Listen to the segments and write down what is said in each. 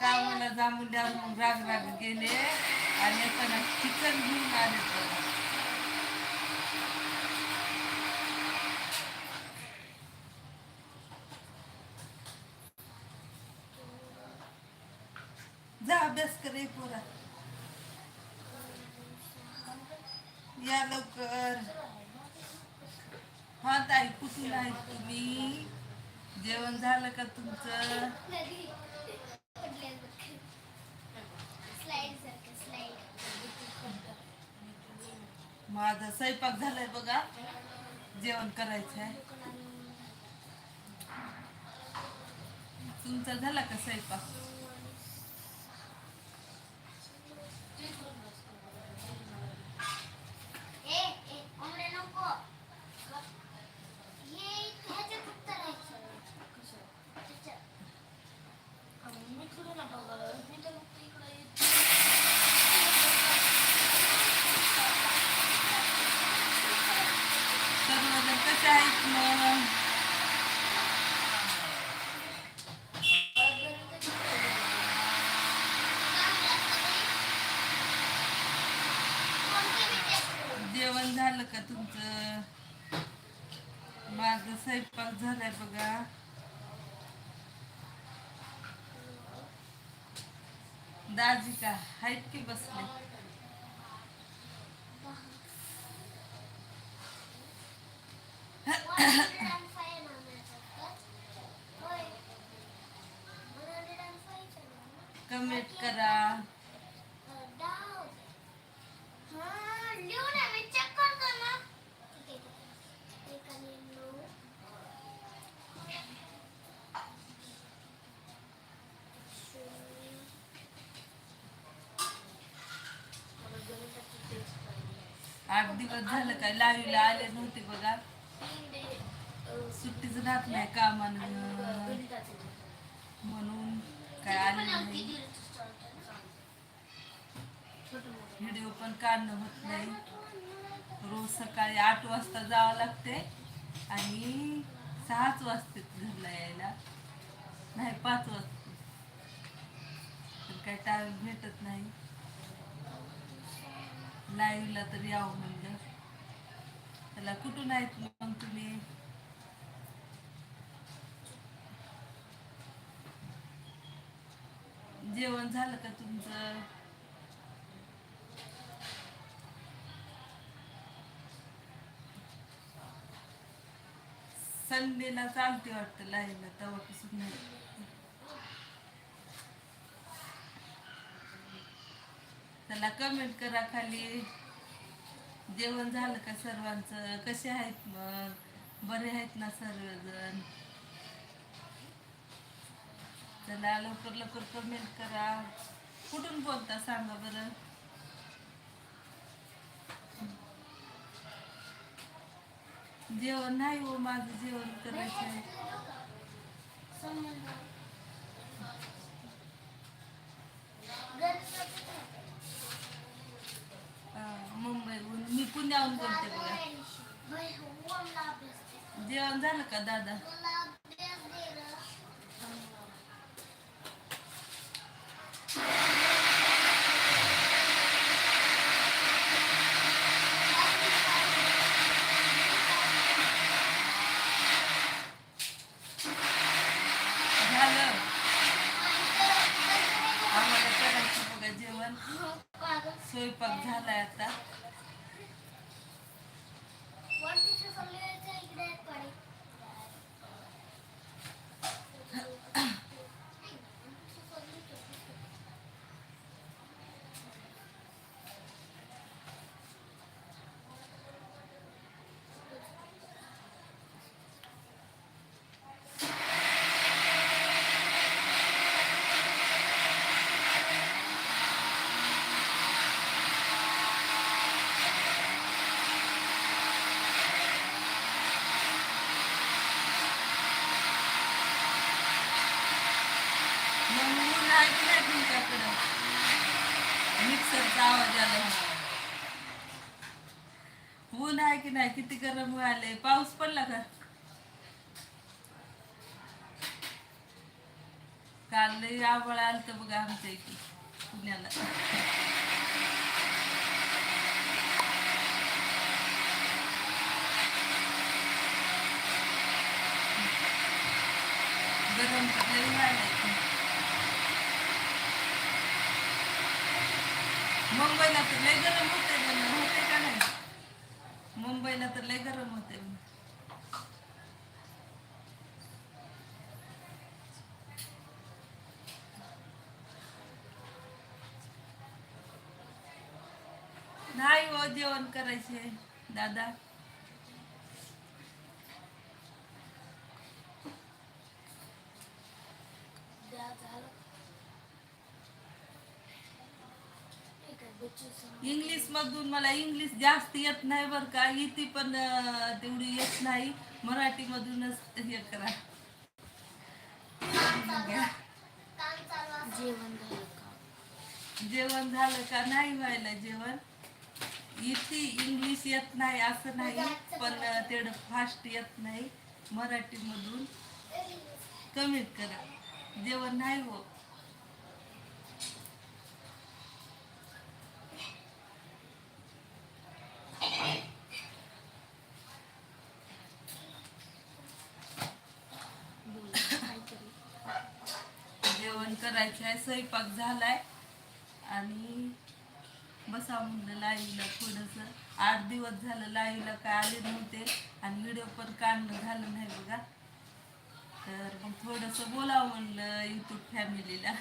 कामाला जाऊन द्यावर मग राग राग गेले आणि येताना चिकन घेऊन आले जा अभ्यास करे पोरा. या लवकर. हा ताई कुठून आहे तुम्ही? जेवण झालं का तुमचं? माझा स्वयंपाक झालाय बघा. जेवण करायचं आहे तुमचा झाला का स्वयंपाक सर्वजण कसे आहेत मग जेवण झालं का तुमचं माझं स्वयंपाक झालाय बघा दाजी का आहेत की बसले कमेंट करा आठ दिवस झालं काय लावीला आले नव्हते बघा. सुट्टीच राहत नाही कामानं म्हणून? काय आले नाही. व्हिडिओ पण काढणं होत नाही. रोज सकाळी आठ वाजता जावं लागते आणि सहाच वाजते घरला यायला. नाही पाच वाजते. तर काय टाइम भेटत नाही. लाईव्हला तर यावं चला त्याला कुठून आहेत मग तुम्ही? जेवण झालं का तुमचं? संडेला चालते वाटतं लाईला तेव्हापासून नाही. त्याला कमेंट करा खाली. जेवण झालं का सर्वांचं? कसे आहेत मग? बरे आहेत ना सर्वजण? चला लवकर लवकर कमेंट करा. कुठून बोलता सांगा बरं? जेवण नाही हो माझं जेवण करायचं आहे मुंबईहून द्यावून बोलते बघा जेवण झालं का दादा झालं आम्हाला करायचं बघा जेवण स्वयंपाक झालाय आता मग तुमच्याकडं मिक्सरचा आवाज आला ऊन आहे की नाही किती गरम व्हायलंय पाऊस पडला का काल लय आबळ आलतं बघा आमच्या इथे पुण्याला गरम तर लय व्हायला मुंबईला तर लय गरम होते होते का नाही? मुंबईला तर लय गरम होते नाही हो जेवण करायचे दादा द्या झालं ठीक आहे इंग्लिश मधून मला इंग्लिश जास्त येत नाही बर का. येते पण तेवढी येत नाही. मराठी मधूनच हे करा. जेवण झालं का? नाही व्हायला जेवण. इथे इंग्लिश येत नाही असं नाही. पण तेवढं फास्ट येत नाही. मराठी मधून कमीत करा. जेवण नाही हो बोल काहीतरी जेवण करायचं आहे स्वयंपाक झालाय. आणि बसा म्हणलं लाईव्हला थोडंसं. आठ दिवस झालं लाईव्हला काय आले नव्हते. आणि व्हिडिओ पण काढणं झालं नाही बघा. तर मग थोडंसं बोलावं म्हणलं यूट्यूब फॅमिलीला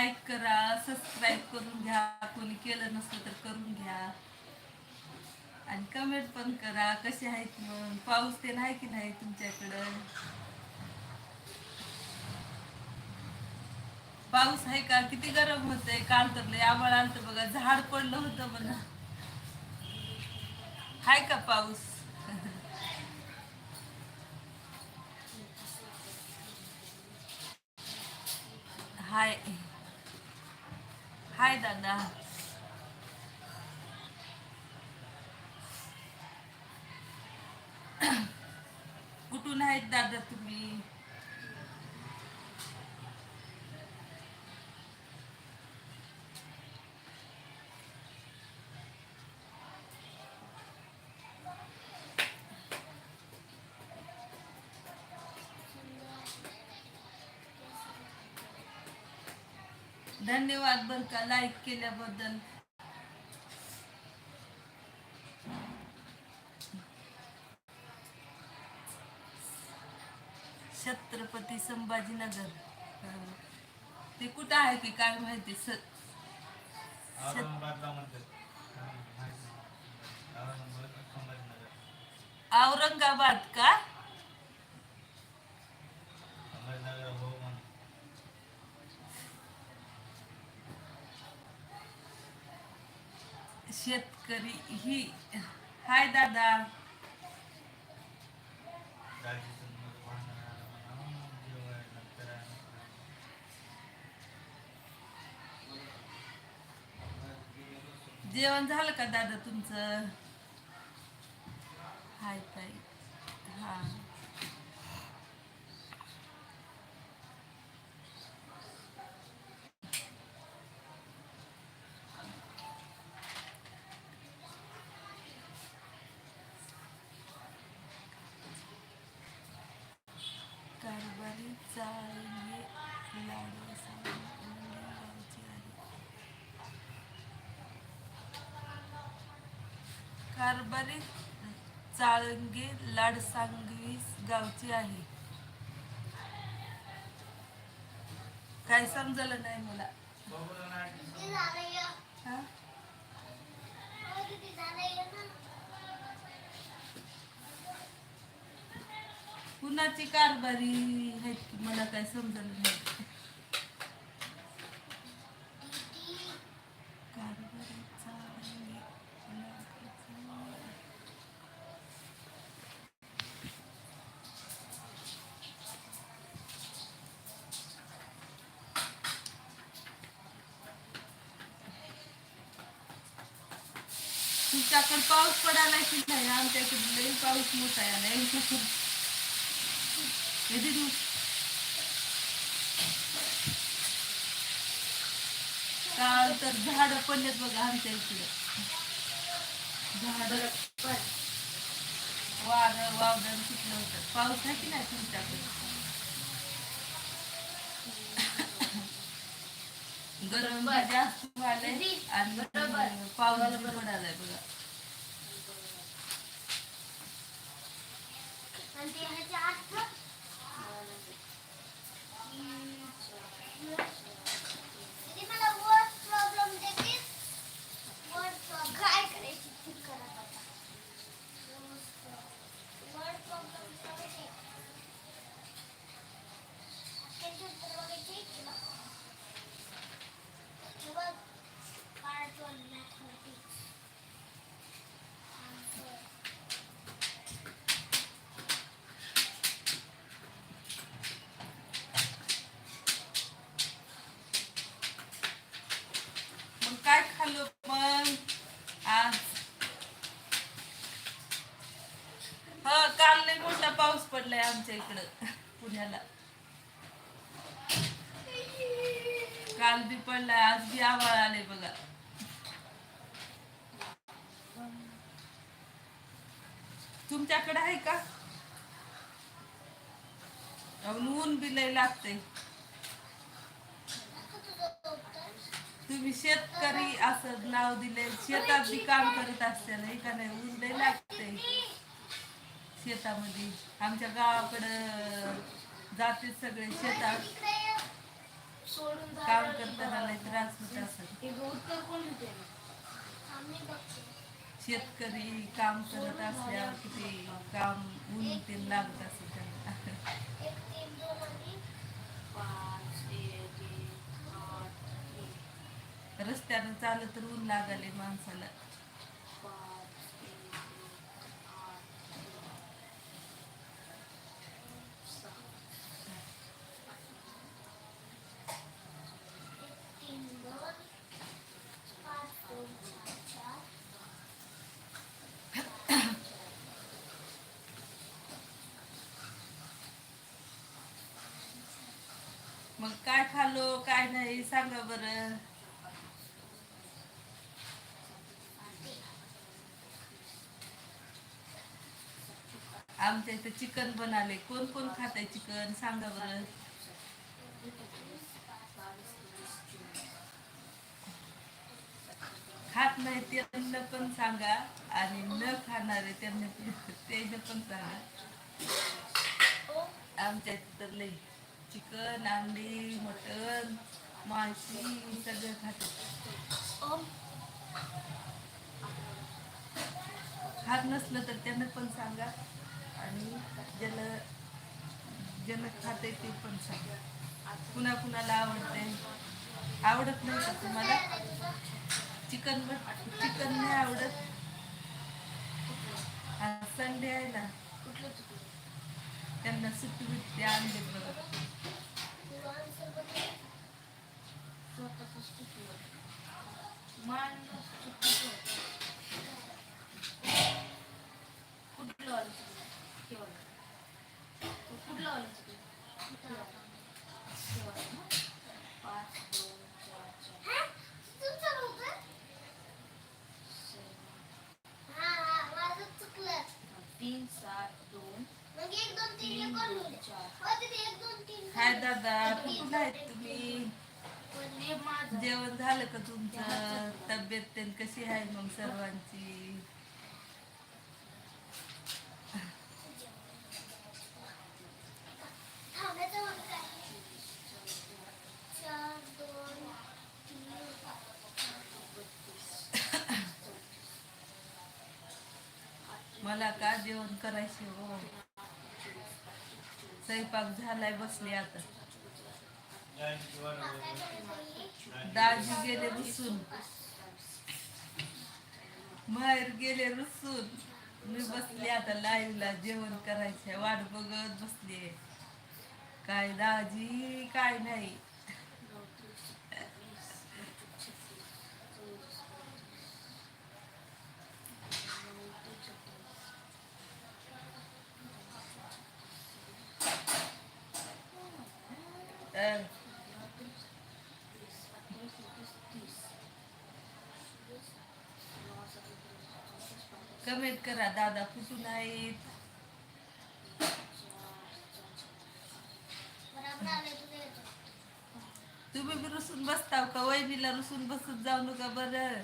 लाईक करा सबस्क्राईब करून घ्या. कोणी केलं नसलं तर करून घ्या. आणि कमेंट पण करा कसे आहेत मग पाऊस ते नाही की नाही तुमच्याकडं? पाऊस आहे का? किती गरम होतंय? काल तर लय आभाळ आलतं बघा. झाड पडलं होतं म्हणा. हाय का पाऊस? हाय. हाय दादा कुठून आहेत दादा तुम्ही धन्यवाद बर का लाईक केल्याबद्दल. छत्रपती संभाजीनगर. ते कुठं आहे की काय माहिती? स औरंगाबाद का संभाजीनगर हो म्हण शेतकरी ही हाय दादा. जेवण झालं का दादा तुमचं? हाय ताई हा कारभारी चाळणे लाडू गावची आहे कारभारी चाळंगे लाडसांगवी गावची आहे काय समजलं नाही मला हा? कुणाची कारभारी आहेत की मला काय समजलं नाही. तुमच्याकडे पाऊस पडायला की नाही? आमच्याकडे पाऊस मोठा आहे किती दिवस काल तर झाड पडलेत बघा आमच्या इकडे. झाड वार वावदळ सुटलं होतं. पाऊस आहे की नाही तुमच्याकडे? गरम जास्त व्हायलंय आणि पाऊस बी पडायलाय बघा आणि ते ह्याच्या आत ना, दीदी मला word problem देतीस? Word problem. काय करायची ती करा आता. Word problem करायची. त्याची उत्तर बघायची तुला. हे बघ, part one mathematics. Answer. मग काय खाल्लं मग आज हा काल लय मोठा पाऊस पडलाय आमच्या इकडं पुण्याला. काल बी पडलाय आज बी आवाळ आले बघा. तुमच्याकडे आहे का? ऊन बी लय लागतंय. तुम्ही शेतकरी असं नाव दिले शेतात बी काम करत असते नाही का नाही? ऊन लय लागते शेतामध्ये. आमच्या गावाकडं जाते सगळे शेतात. काम करताना लय त्रास होत असत शेतकरी काम करत असल्यावर किती काम ऊन ते लागत त्यांना. एक. रस्त्यानं चालत तर ऊन लागले माणसाला पाच एक एक आठ एक तीन दोन पाच दोन चार चार मग काय खाल्लो काय नाही सांगा बरं. आमच्या इथं चिकन बनाले. कोण कोण खाताय चिकन? सांगा बरं. खात नाही त्यांना पण सांगा. आणि न खाणारे त्यांना त्यांना पण सांगा. आमच्या इथं तर लई चिकन अंडी मटन माशी सगळं ओम खात नसलं तर त्यांना पण सांगा आणि ज्याला ज्याला खाते ते पण सांगा. कुणा कुणाला आवडते आवडत नाही का तुम्हाला? चिकन चिकन नाही आवडत? संडे आहे ना. कुठलं त्यांना सुट्टी बिट्टी आणले बघा. दादा कुठून आहेत तुम्ही. जेवण झालं का तुमचं? तब्येत ते कशी आहे मग सर्वांची? मला का जेवण करायचे हो? स्वयंपाक झालाय बसली आता. दाजी गेले रुसून. माहेर गेले रुसून. मी बसली आता लाईव्हला जेवण करायचे वाट बघत बसले काय दाजी काय नाही. कमेंट करा दादा कुठून आहेत. तुम्ही बी रुसून बसताव का? वहिनीला रुसून बसत जाऊ नका बरं.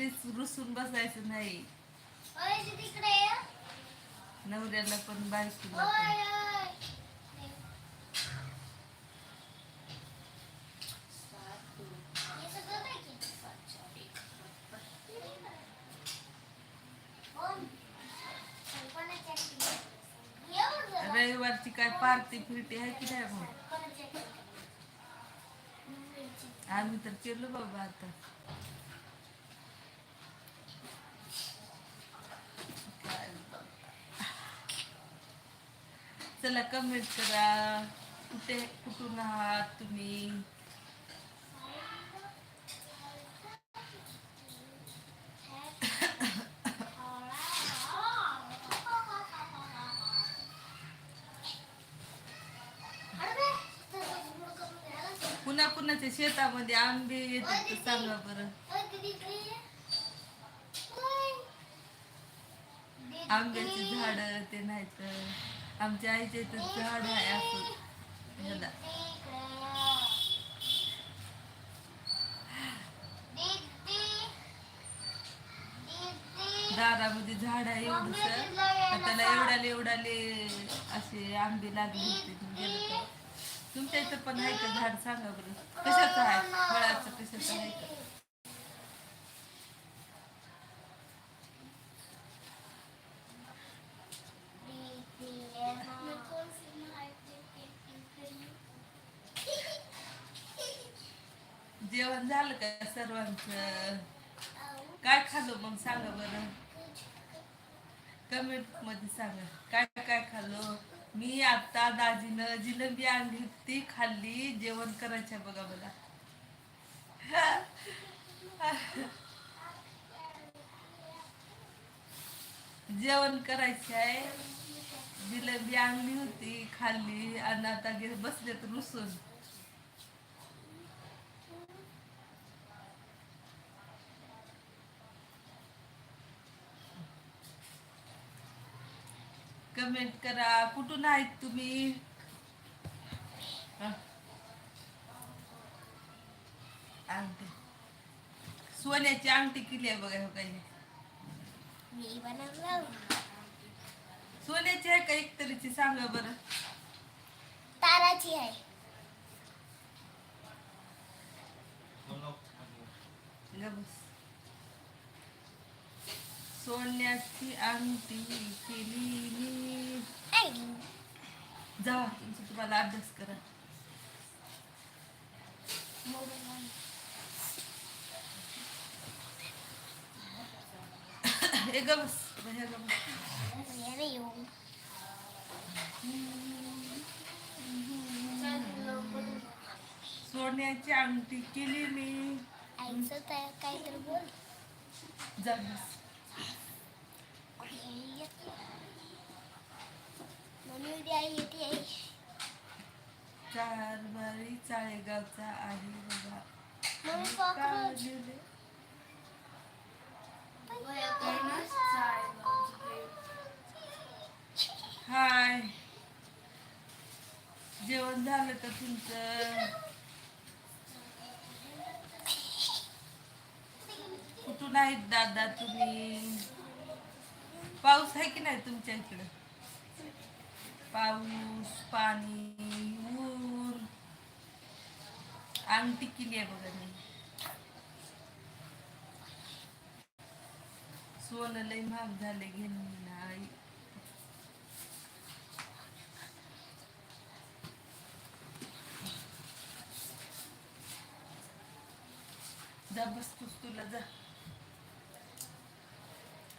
कधीच रुसून बसायचं नाही. नवऱ्याला पण जरा. रविवारची काय पार्टी फिरटी आहे की नाही मग. आम्ही तर केलो बाबा आता काय बाबा. चला कमेंट करा. कुठे कुठून आहात तुम्ही? पुन्हा कुणाच्या शेतामध्ये आंबे येतात सांगा बरं. आंब्याची झाड ते नाही तर आमच्या आईच्या इथं झाड आहे असं. ह्याला. दारामध्ये झाड आहे एवढस. त्याला एवढाले एवढाले असे आंबे लागले होते. तुमच्या इथं पण आहे का झाड? सांगा बरं. कशाचं आहे? फळाचं कशाचं आहे का? जेवण झालं का सर्वांचं? काय खाल्लं मग सांगा बरं. कमेंटमध्ये सांगा. काय काय खाल्लं? मी आता दाजीनं जिलेबी आणली ती खाल्ली. जेवण करायचं आहे बघा मला जेवण करायचं आहे. जिलंबी आणली होती खाल्ली. आणि आता बसले तर रुसून कमेंट करा. कुठून आहेत तुम्ही. अंगठी. सोन्याची अंगठी केली आहे बघा काही. सोन्याची आहे का एक तरीची सांगा बरं. ताराची आहे. बोलो. सोन्याची अंगठी केली मी. जा तुमचं तुम्हाला अभ्यास करा. हे ग बस हे ग. सोन्याची अंगठी केली मी काहीतरी बोल जा बस मम्मी उद्या आई येते आई चार बारी चाळेगावचा आहे बघा. हाय. जेवण झालं का तुमचं? कुठून आहेत दादा तुम्ही? पाऊस आहे की नाही तुमच्या इकडं? पाऊस पाणी ऊन. अंगठी केली आहे बघा मी. सोनं लय महाग झाले घेऊन नाही. जा बसतोस तुला जा.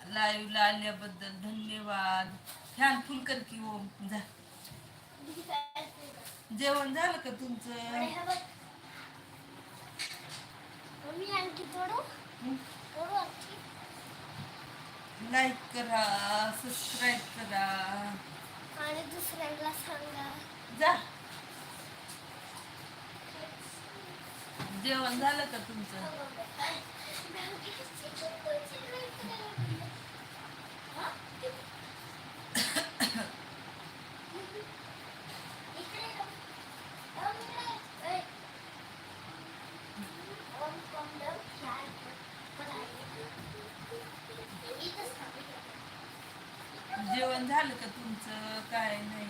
लाईव्हला आल्याबद्दल धन्यवाद. छान फुल कर की ओम. जा. जेवण झालं का तुमचं? हं? लाईक करा सबस्क्राईब करा. आणि दुसऱ्यांना सांगा. जा. जेवण झालं का तुमचं? जेवण झालं का तुमचं? काय नाही.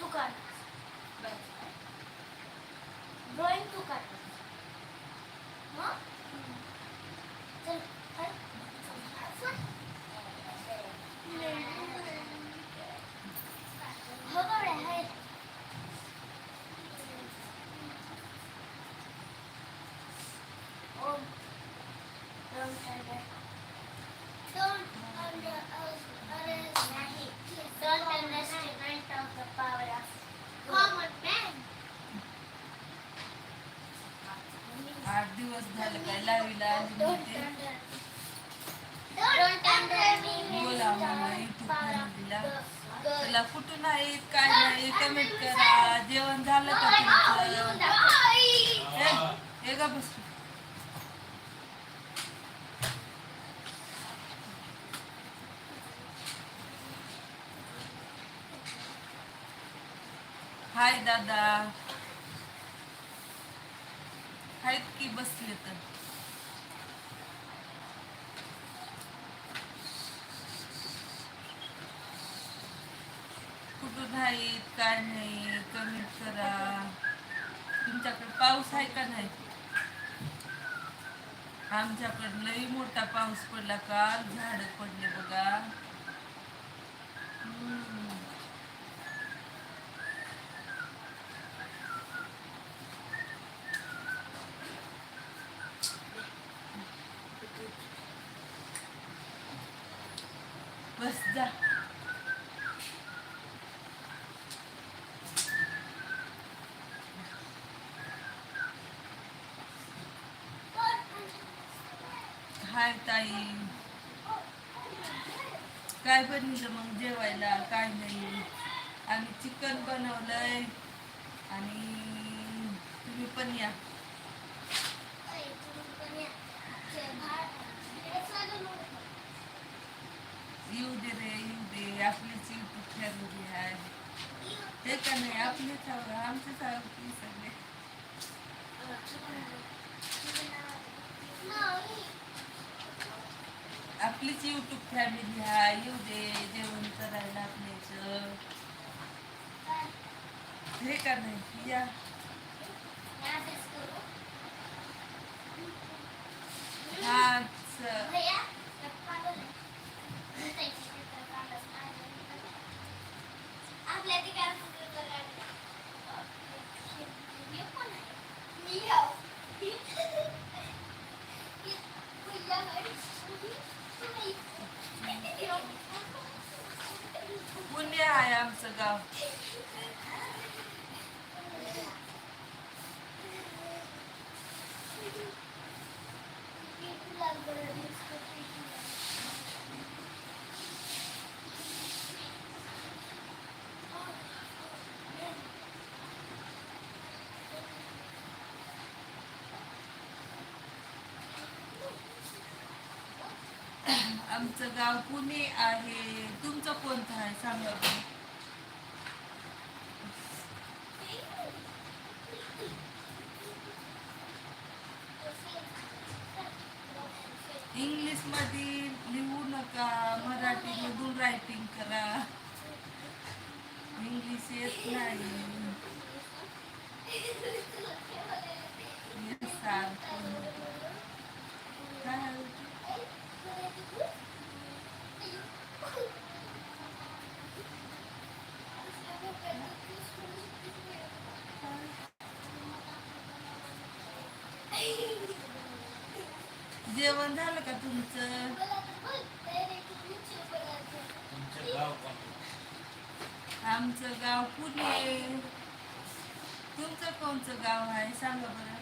तू काढ ड्रॉइंग तू काढ मग चल काढ. हो गड्या, आहे. ओम. Don't under- don't under- नाही. Don't underestimate of the power of common man. आठ दिवस झालं काय लावीला आली Don't नव्हते under- Don't underestimate बोला the मला YouTube power of फॅमिलीला. the girl. तुला कुठून आहेत काय नाही कमेंट करा जेवण झालं का तुमचं ए, हे का बस हाय दादा. आहेत की बसले तर? कुठून आहेत काय नाही कमेंट करा. तुमच्याकडे पाऊस आहे का नाही? आमच्याकडे लई मोठा पाऊस पडला काल झाड पडले बघा हम्म. बस जा हाय ताई. काय बनवलं मग जेवायला? काय नाही. आम्ही चिकन बनवलंय आणि तुम्ही पण या. येऊ दे रे येऊ दे. आपलीच युट्यूब फॅमिली आहे. ते का नाही? आपलेच आहो. आमचेच आहो की सगळे. हो. आपलीच युट्यूब फॅमिली आहे. येऊ दे जेवण करायला आपल्याचं. हे का नाही? या. हा आमचं गाव पुणे आहे. तुमचं कोणतं आहे? सांगा इंग्लिशमध्ये लिहू नका. मराठीमधून रायटिंग करा. इंग्लिश येत नाही. जेवण झालं का तुमचं? आमचं गाव पुणे. तुमचं कोणचं गाव आहे? सांगा बरं.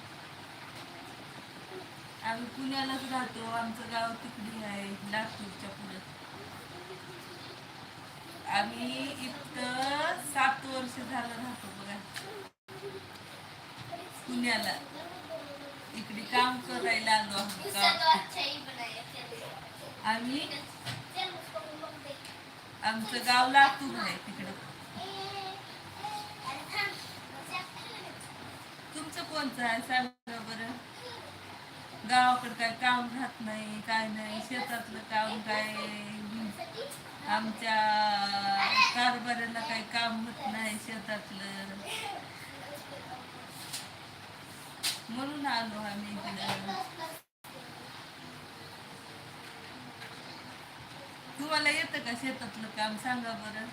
आम्ही पुण्यालाच राहतो. आमचं गाव तिकडी आहे लातूरच्या पुढे. आम्ही इथं सात वर्ष झालं राहतो बघा. पुण्याला. इकडे काम करायला आलो काम आम्ही आमचं गाव लातूर आहे तिकडं. तुमचं कोणतं आहे? सांगा बरं. गावाकडं काय काम राहत नाही काय नाही? शेतातलं काम काय? आमच्या कारभाऱ्याला काही काम होत नाही शेतातलं. म्हणून आलो आम्ही इकडं. तुम्हाला येतं का शेतातलं काम? सांगा बरं.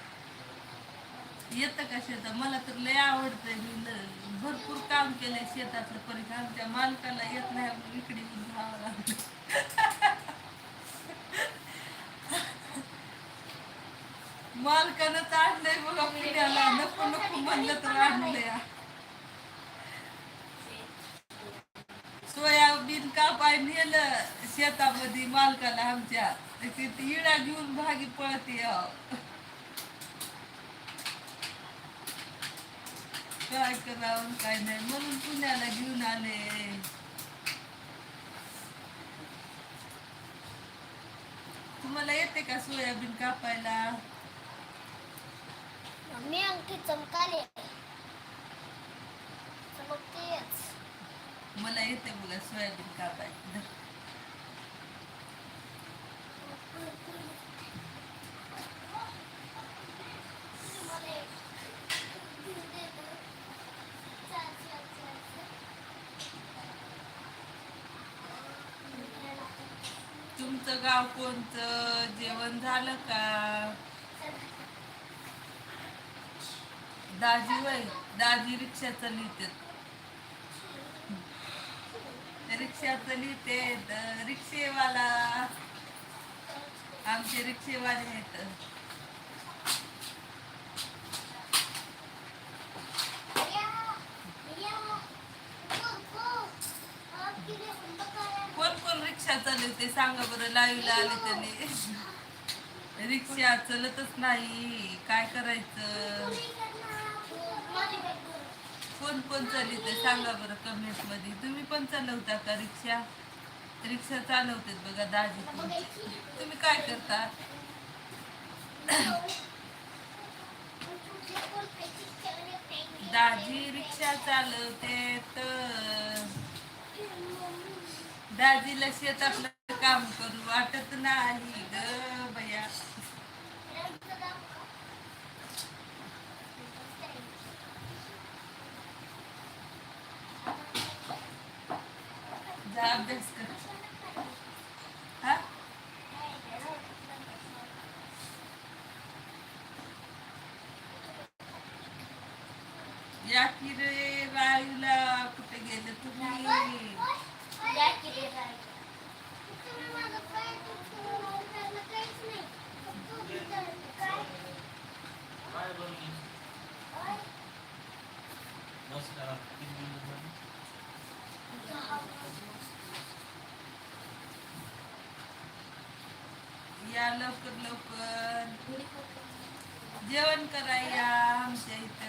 येतं का शेतात? मला तर लय आवडतंय मी लय भरपूर काम केलंय शेतातलं पण आमच्या मालकाला येत नाही इकडे येऊन राहावं लागलं. मालकानं आणलंय बघा पिढ्याला नको नको म्हणलं तर आणलंय. सोयाबीन कापाय नेलं. शेतामध्ये मालकाला आमच्या ते इडा घेऊन भागी पळते. काय करावं काय नाही. म्हणून पुण्याला घेऊन आले. तुम्हाला येते का सोयाबीन कापायला? मी अंकित चमकाले. चमकतेच. मला येते बघा सोयाबीन कापायला. तुमचं जेवण झालं का? दाजी वय दाजी रिक्षा चालवतात रिक्षा चालवते रिक्षेवाला. आमचे रिक्षेवाले आहेत कोण कोण रिक्षा चालवते सांगा बरं लाईव्हला आले त्याने. रिक्षा चलतच नाही काय करायचं? कोण कोण चालवते सांगा बरं कमेंटमध्ये तुम्ही पण चालवता का रिक्षा? रिक्षा चालवते बघा दाजी तुम्ही काय करता? दाजी रिक्षा चालवते तर दाजीला आपलं काम करू वाटत नाही ग बया. जा अभ्यास कर हा या की रे राईला कुठे गेले तुम्ही काय बोलली बस करा तीन मिनिटमध्ये या लवकर लवकर. जेवण करा या आमच्या इथं.